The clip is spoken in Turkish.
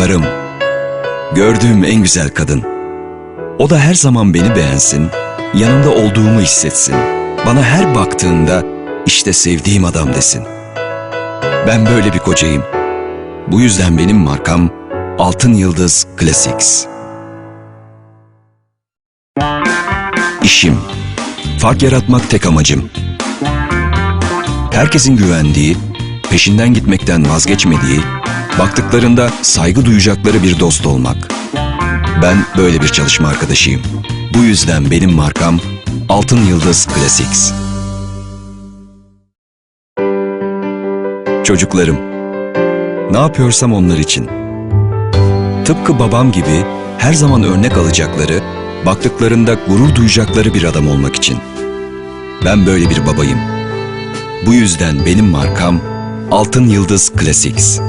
karım. Gördüğüm en güzel kadın. O da her zaman beni beğensin, yanımda olduğumu hissetsin. Bana her baktığında işte sevdiğim adam desin. Ben böyle bir kocayım. Bu yüzden benim markam Altın Yıldız Classics. İşim. Fark yaratmak tek amacım. Herkesin güvendiği, peşinden gitmekten vazgeçmediği, baktıklarında saygı duyacakları bir dost olmak. Ben böyle bir çalışma arkadaşıyım. Bu yüzden benim markam Altın Yıldız Classics. Çocuklarım. Ne yapıyorsam onlar için. Tıpkı babam gibi her zaman örnek alacakları, baktıklarında gurur duyacakları bir adam olmak için. Ben böyle bir babayım. Bu yüzden benim markam Altın Yıldız Classics.